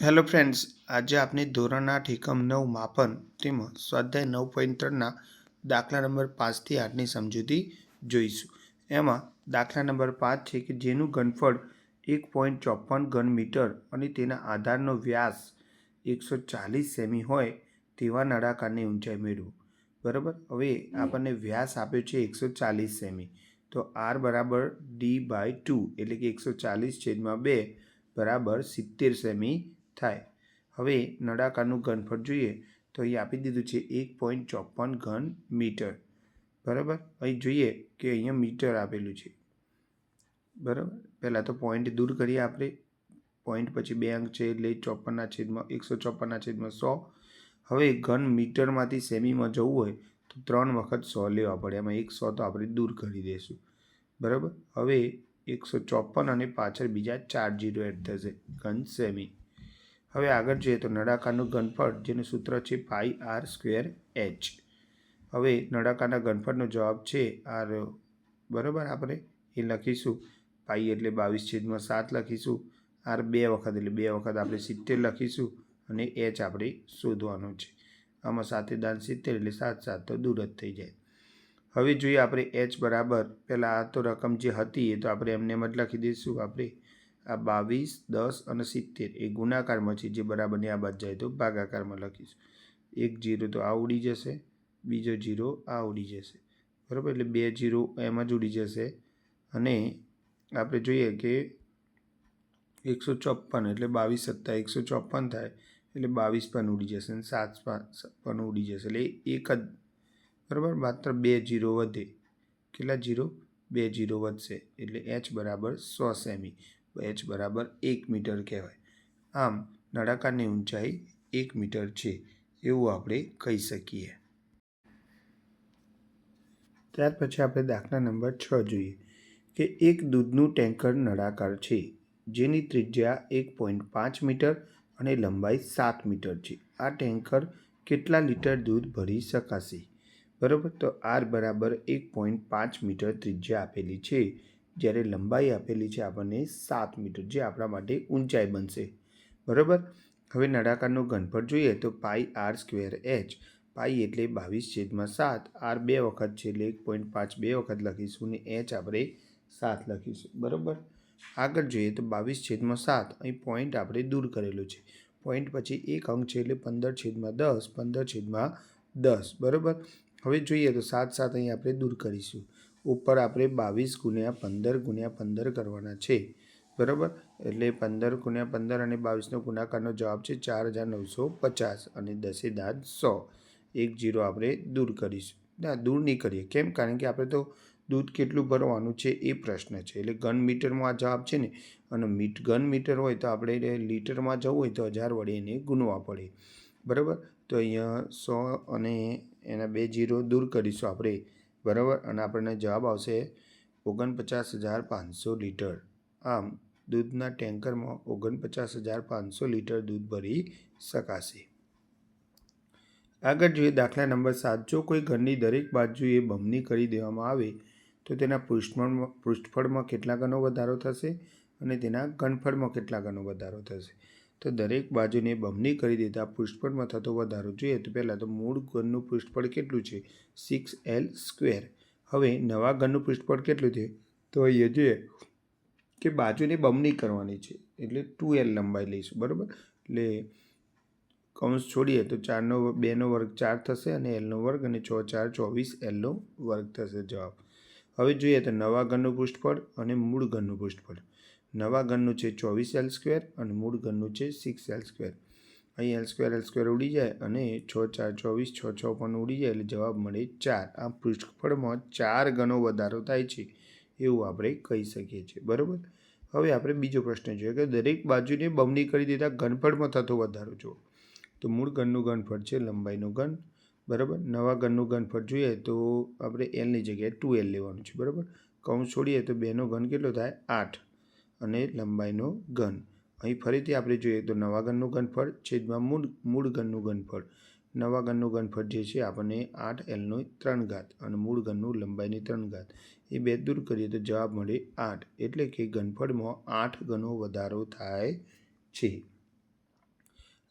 Hello friends આજે આપણે ધોરણ આઠ એકમ નવ માપન તેમાં સ્વાધ્યાય નવ પોઈન્ટ ત્રણના દાખલા નંબર પાંચથી આઠની સમજૂતી જોઈશું. એમાં દાખલા નંબર પાંચ છે કે જેનું ઘનફળ એક પોઈન્ટ ચોપન ઘન મીટર અને તેના આધારનો વ્યાસ એકસો ચાલીસ સેમી હોય તેવા નળાકારની ઊંચાઈ મેળવો. બરાબર? હવે આપણને વ્યાસ આપ્યો છે એકસો ચાલીસ સેમી. તો આર બરાબર ડી બાય ટુ એટલે કે એકસો ચાલીસ છેદમાં બે બરાબર સિત્તેર સેમી થાય. હવે નળાકારનું ઘનફળ જોઈએ તો અહીં આપી દીધું છે એક પોઈન્ટ ચોપન ઘન મીટર. બરાબર? અહીં જોઈએ કે અહીંયા મીટર આપેલું છે. બરાબર? પહેલાં તો પોઈન્ટ દૂર કરીએ આપણે. પોઈન્ટ પછી બે અંક છે એટલે ચોપનના છેદમાં એકસો ચોપનના છેદમાં સો. હવે ઘન મીટરમાંથી સેમીમાં જવું હોય તો ત્રણ વખત સો લેવા પડે. એમાં એક સો તો આપણે દૂર કરી દઈશું. બરાબર? હવે એકસો ચોપન અને પાછળ બીજા ચાર જીરો એડ થશે ઘન સેમી. હવે આગળ જોઈએ તો નળાકારનું ઘનફળ, જેનું સૂત્ર છે પાઈ આર સ્ક્વેર એચ હવે નળાકારના ઘનફળનો જવાબ છે આર બરાબર? આપણે એ લખીશું. પાઈ એટલે બાવીસ છેદમાં સાત લખીશું. આર બે વખત એટલે બે વખત આપણે સિત્તેર લખીશું અને એચ આપણે શોધવાનું છે. આમાં સાતે દાન સિત્તેર એટલે સાત સાત તો દૂર જ થઈ જાય. હવે જોઈએ આપણે એચ બરાબર. પહેલાં આ તો રકમ જે હતી એ તો આપણે એમને એમ જ લખી દઈશું. આપણે આ બાવીસ, દસ અને સિત્તેર. એ ગુણાકારમાં છે, જે બરાબરની આ બાદ જાય તો ભાગાકારમાં લખીશું. એક જીરો તો આ ઉડી જશે, બીજો જીરો આ ઉડી જશે. બરાબર? એટલે બે જીરો એમાં જ ઉડી જશે. અને આપણે જોઈએ કે એકસો ચોપન એટલે બાવીસ સત્તા એકસો ચોપન થાય, એટલે બાવીસ પણ ઉડી જશે અને સાત પણ ઉડી જશે. એટલે એક જ, બરાબર? માત્ર બે જીરો વધે. કેટલા જીરો? બે જીરો વધશે. એટલે એચ બરાબર સો સેમી. એચ બરાબર એક મીટર કહેવાય. આમ, નળાકારની ઊંચાઈ એક મીટર છે, એવું આપણે કહી શકીએ. ત્યાર પછી આપણે દાખલા નંબર છ જોઈએ, કે એક દૂધનું ટેન્કર નળાકાર છે, જેની ત્રિજ્યા એક પોઈન્ટ પાંચ મીટર અને લંબાઈ સાત મીટર છે. આ ટેન્કર કેટલા લીટર દૂધ ભરી શકાશે? બરાબર, તો આર બરાબર એક પોઈન્ટ પાંચ મીટર ત્રિજ્યા આપેલી છે. જ્યારે લંબાઈ આપેલી છે આપણને સાત મીટર, જે આપણા માટે ઊંચાઈ બનશે. બરાબર? હવે નળાકારનો ઘનફળ જોઈએ તો pi r square h. Pi એટલે બાવીસ છેદમાં સાત. આર બે વખત છે એટલે એક પોઈન્ટ પાંચ બે વખત લખીશું ને એચ આપણે સાત લખીશું. બરાબર? આગળ જોઈએ તો બાવીસ છેદમાં સાત. અહીં પોઈન્ટ આપણે દૂર કરેલો છે. પોઈન્ટ પછી એક અંક છે એટલે પંદર છેદમાં દસ, પંદર છેદમાં દસ. બરાબર? હવે જોઈએ તો સાત સાત અહીં આપણે દૂર કરીશું. ઉપર આપણે બાવીસ ગુણ્યા પંદર ગુણ્યા પંદર કરવાના છે. બરાબર? એટલે પંદર ગુણ્યા પંદર અને બાવીસનો ગુણાકારનો જવાબ છે ચાર હજાર નવસો પચાસ અને દસે દાદ સો. એક જીરો આપણે દૂર કરીશું. ના, દૂર નહીં કરીએ. કેમ? કારણ કે આપણે તો દૂધ કેટલું ભરવાનું છે એ પ્રશ્ન છે. એટલે ઘન મીટરમાં આ જવાબ છે ને, અને મીટ, ઘન મીટર હોય તો આપણે લીટરમાં જવું હોય તો હજાર વડે એને ગુણવા પડે. બરાબર? તો અહીંયા સો અને એના બે જીરો દૂર કરીશું આપણે. બરાબર? અને આપણને જવાબ આવશે ઓગણપચાસ હજાર પાંચસો લીટર. આમ, દૂધના ટેન્કરમાં ઓગણપચાસ હજાર પાંચસો લીટર દૂધ ભરી શકાશે. આગળ જોઈએ, દાખલા નંબર સાત. જો કોઈ ઘરની દરેક બાજુએ બમણી કરી દેવામાં આવે, તો તેના પૃષ્ઠફળમાં પૃષ્ઠફળમાં કેટલા ગણો વધારો થશે અને તેના ઘનફળમાં કેટલા ગણો વધારો થશે? તો દરેક બાજુને બમણી કરી દેતા પૃષ્ઠફળમાં થતો વધારો જોઈએ તો પહેલાં તો મૂળ ઘનનું પૃષ્ઠફળ કેટલું છે? સિક્સ એલ સ્ક્વેર હવે નવા ઘનનું પૃષ્ઠફળ કેટલું છે? તો અહીંયા જોઈએ કે બાજુને બમણી કરવાની છે. એટલે ટુ એલ લંબાઈ લઈશું, બરાબર? એટલે કૌંસ છોડીએ તો ચારનો બેનો વર્ગ ચાર થશે અને એલનો વર્ગ અને છ, ચાર, ચોવીસ એલનો વર્ગ થશે જવાબ. હવે જોઈએ તો નવા ઘનનું પૃષ્ઠફળ અને મૂળ ઘનનું પૃષ્ઠફળ. નવા ઘનનું છે ચોવીસ એલ સ્ક્વેર અને મૂળ ઘનનું છે સિક્સ એલ સ્ક્વેર અહીં એલ સ્ક્વેર એલ સ્ક્વેર ઉડી જાય અને છ ચાર ચોવીસ, છ છ પણ ઉડી જાય એટલે જવાબ મળે ચાર. આ પૃષ્ઠફળમાં ચાર ગણો વધારો થાય છે એવું આપણે કહી શકીએ છીએ. બરાબર? હવે આપણે બીજો પ્રશ્ન જોઈએ કે દરેક બાજુને બમણી કરી દીધા ઘનફળમાં થતો વધારો જુઓ. તો મૂળ ઘનનું ઘનફળ છે, લંબાઈનું ઘન. બરાબર? નવા ઘનનું ઘનફળ જોઈએ તો આપણે એલની જગ્યાએ ટુ એલ લેવાનું છે. બરાબર? કૌંસ છોડીએ તો બેનો ઘન કેટલો થાય? આઠ. અને લંબાઈનો ઘન. અહીં ફરીથી આપણે જોઈએ તો નવા ઘનનું ઘનફળ છેદમાં મૂળ મૂળ ઘનનું ઘનફળ. નવા ઘનનું ઘનફળ જે છે આપણને આઠ એલનો ત્રણ ઘાત અને મૂળ ઘનનું લંબાઈની ત્રણ ઘાત. એ બે દૂર કરીએ તો જવાબ મળે આઠ. એટલે કે ઘનફળમાં આઠ ગણો વધારો થાય છે.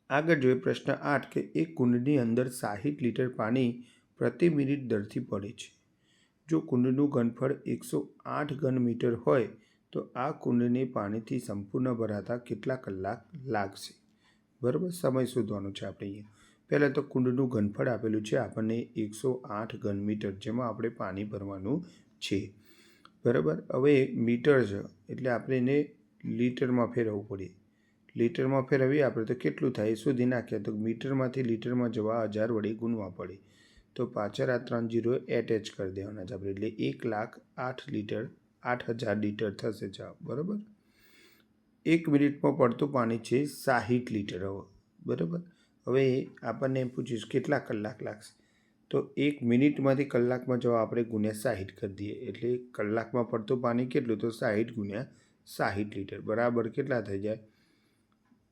આગળ જોઈએ પ્રશ્ન આઠ કે એક કુંડની અંદર સાહીઠ લીટર પાણી પ્રતિ મિનિટ દરથી પડે છે. જો કુંડનું ઘનફળ એકસો આઠ ઘન મીટર હોય તો આ કુંડને પાણીથી સંપૂર્ણ ભરાતા કેટલા કલાક લાગશે? બરાબર, સમય શોધવાનો છે આપણે અહીંયા. પહેલાં તો કુંડનું ઘનફળ આપેલું છે, આપણને એકસો આઠ ઘન મીટર, જેમાં આપણે પાણી ભરવાનું છે. બરાબર, હવે મીટર છે એટલે આપણે એને લીટરમાં ફેરવવું પડે. લીટરમાં ફેરવીએ, આપણે તો કેટલું થાય શોધી નાખીએ તો મીટરમાંથી લીટરમાં જવા હજાર વડે ગુણવા પડે. તો પાછળ આ ત્રણ જીરો એટેચ કરી દેવાના છે આપણે, એટલે એક લાખ આઠ લીટર આઠ હજાર લીટર થશે જવાબ બરાબર? એક મિનિટમાં પડતું પાણી છે સાહીઠ લીટર બરાબર? હવે આપણને એમ પૂછ્યું કેટલા કલાક લાગશે? તો એક મિનિટમાંથી કલાકમાં જવા આપણે ગુણ્યા સાહીઠ કરી દઈએ, એટલે કલાકમાં પડતું પાણી કેટલું? તો સાહીઠ ગુણ્યા સાહીઠ લીટર, બરાબર કેટલા થઈ જાય?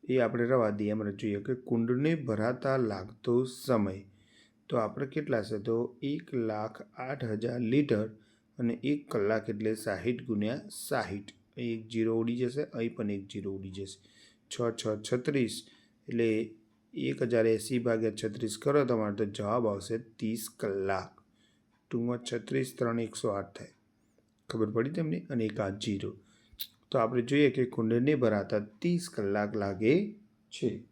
એ આપણે રવા દઈએ, એમ જોઈએ કે કુંડને ભરાતા લાગતો સમય. તો આપણે કેટલા છે? તો એક લાખ આઠ હજાર લીટર અને એક કલાક એટલે સાહીઠ ગુણ્યા સાહીઠ. એક જીરો ઉડી જશે, અહીં પણ એક જીરો ઉડી જશે. છ છ, છત્રીસ એટલે એક હજાર એંસી ભાગ્યા છત્રીસ કરો તમારે તો જવાબ આવશે ત્રીસ કલાક. ટૂંકમાં છત્રીસ ત્રણ એકસો આઠ થાય. ખબર પડી તમને? અને એક આ જીરો. તો આપણે જોઈએ કે કુંડને ભરાતા ત્રીસ કલાક લાગે છે.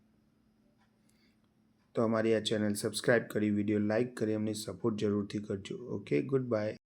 તો અમારી આ ચેનલ સબસ્ક્રાઈબ કરી, વીડિયો લાઇક કરી અમને સપોર્ટ જરૂરથી કરજો. Okay, good bye.